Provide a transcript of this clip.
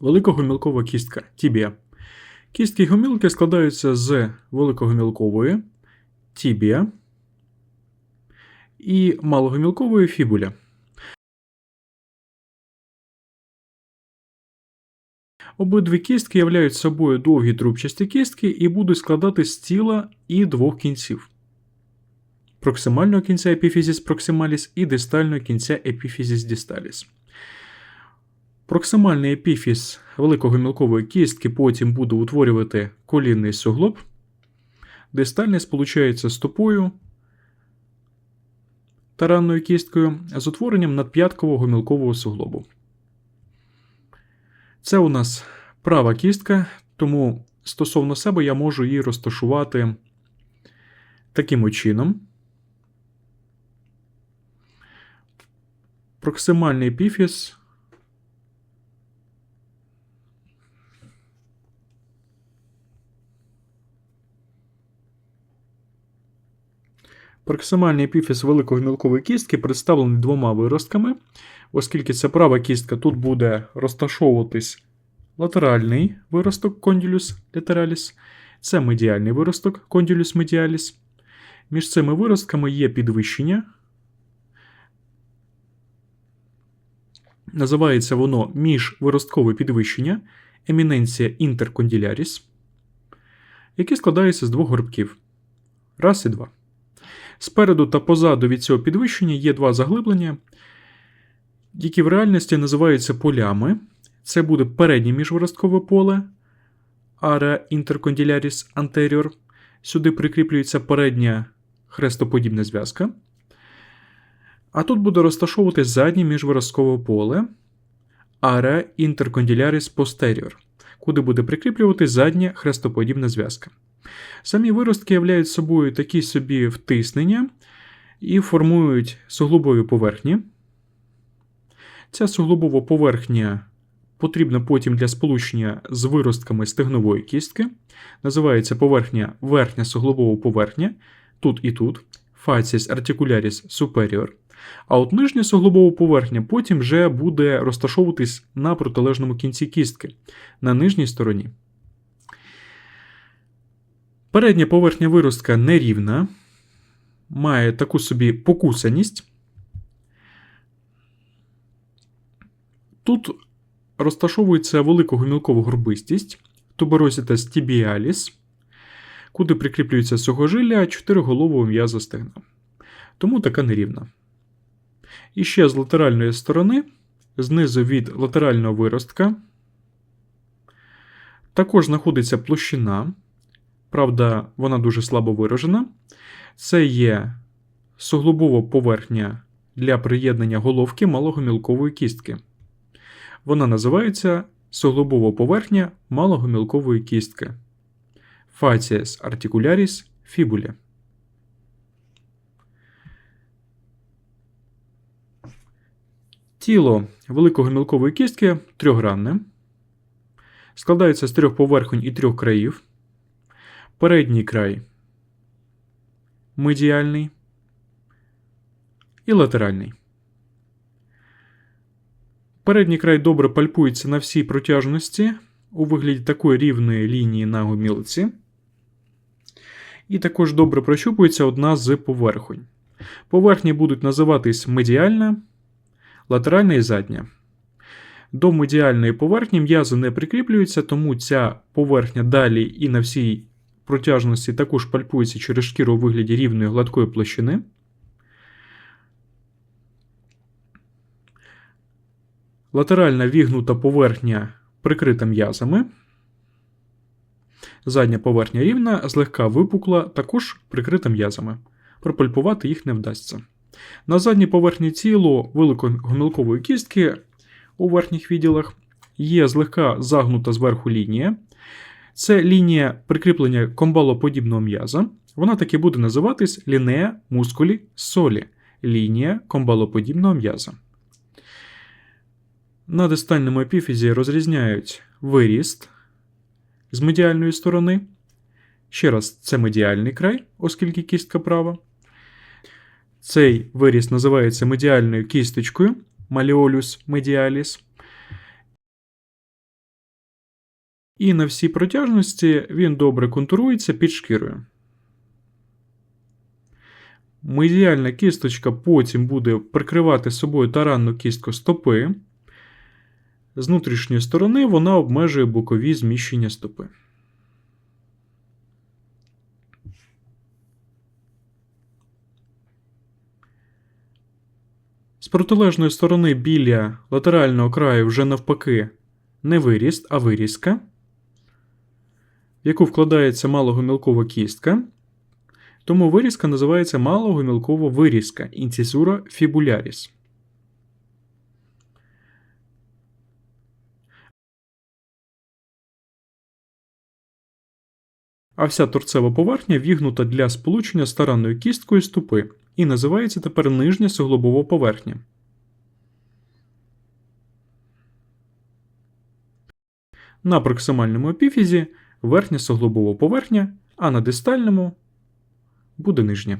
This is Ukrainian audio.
Великогомілкова кістка тібія. Кістки гомілки складаються з великогомілкової тібія і малогомілкової фібуля. Обидві кістки являють собою довгі трубчасті кістки і будуть складатись з тіла і двох кінців. Проксимального кінця епіфізіс проксималіс і дистального кінця епіфізіс дисталіс. Проксимальний епіфіз великогомілкової кістки потім буде утворювати колінний суглоб. Дистальний сполучається з тупою таранною кісткою з утворенням надп'яткового гомілкового суглобу. Це у нас права кістка, тому стосовно себе я можу її розташувати таким чином. Проксимальний епіфіз Проксимальний епіфіз великогомілкової кістки представлений двома виростками, оскільки це права кістка, тут буде розташовуватись латеральний виросток конділюс латераліс, це медіальний виросток конділюс медіаліс. Між цими виростками є підвищення. Називається воно міжвиросткове підвищення, еміненція інтерконділяріс, яке складається з двох горбків. Раз і два. Спереду та позаду від цього підвищення є два заглиблення, які в реальності називаються полями. Це буде переднє міжвиросткове поле Area Intercondylaris Anterior. Сюди прикріплюється передня хрестоподібна зв'язка. А тут буде розташовуватись заднє міжвиросткове поле Area Intercondylaris Posterior, куди буде прикріплюватись задня хрестоподібна зв'язка. Самі виростки являють собою такі собі втиснення і формують суглобові поверхні. Ця суглобова поверхня потрібна потім для сполучення з виростками стегнової кістки. Називається поверхня верхня суглобова поверхня, тут і тут, facies articularis superior. А от нижня суглобова поверхня потім вже буде розташовуватись на протилежному кінці кістки, на нижній стороні. Передня поверхня виростка нерівна, має таку собі покусаність. Тут розташовується великогомілкова горбистість, туберозітас тібіаліс, куди прикріплюється сухожилля чотириголового м'яза стегна. Тому така нерівна. І ще з латеральної сторони, знизу від латерального виростка, також знаходиться площина. Правда, вона дуже слабо виражена. Це є суглобова поверхня для приєднання головки малогомілкової кістки. Вона називається суглобова поверхня малогомілкової кістки. Facies articularis fibula. Тіло великогомілкової кістки трьохгранне. Складається з трьох поверхонь і трьох країв. Передній край медіальний і латеральний. Передній край добре пальпується на всій протяжності у вигляді такої рівної лінії на гомілці. І також добре прощупується одна з поверхонь. Поверхні будуть називатись медіальна, латеральна і задня. До медіальної поверхні м'язи не прикріплюються, тому ця поверхня далі і на всій протяжності також пальпується через шкіру у вигляді рівної гладкої площини. Латеральна вігнута поверхня прикрита м'язами. Задня поверхня рівна, злегка випукла, також прикрита м'язами. Пропальпувати їх не вдасться. На задній поверхні тілу великогомілкової кістки у верхніх відділах є злегка загнута зверху лінія. Це лінія прикріплення комбалоподібного м'яза. Вона таки буде називатись лінея мускулі солі. Лінія комбалоподібного м'яза. На дистальному епіфізі розрізняють виріст з медіальної сторони. Ще раз, це медіальний край, оскільки кістка права. Цей виріст називається медіальною кісточкою Malleolus medialis. І на всій протяжності він добре контурується під шкірою. Медіальна кісточка потім буде прикривати собою таранну кістку стопи. З внутрішньої сторони вона обмежує бокові зміщення стопи. З протилежної сторони біля латерального краю вже навпаки не виріст, а вирізка, в яку вкладається малогомілкова кістка. Тому вирізка називається малогомілкова вирізка інцісура фібуляріс. А вся торцева поверхня вігнута для сполучення з таранною кісткою ступи і називається тепер нижня суглобова поверхня. На проксимальному епіфізі верхня суглобова поверхня, а на дистальному буде нижня.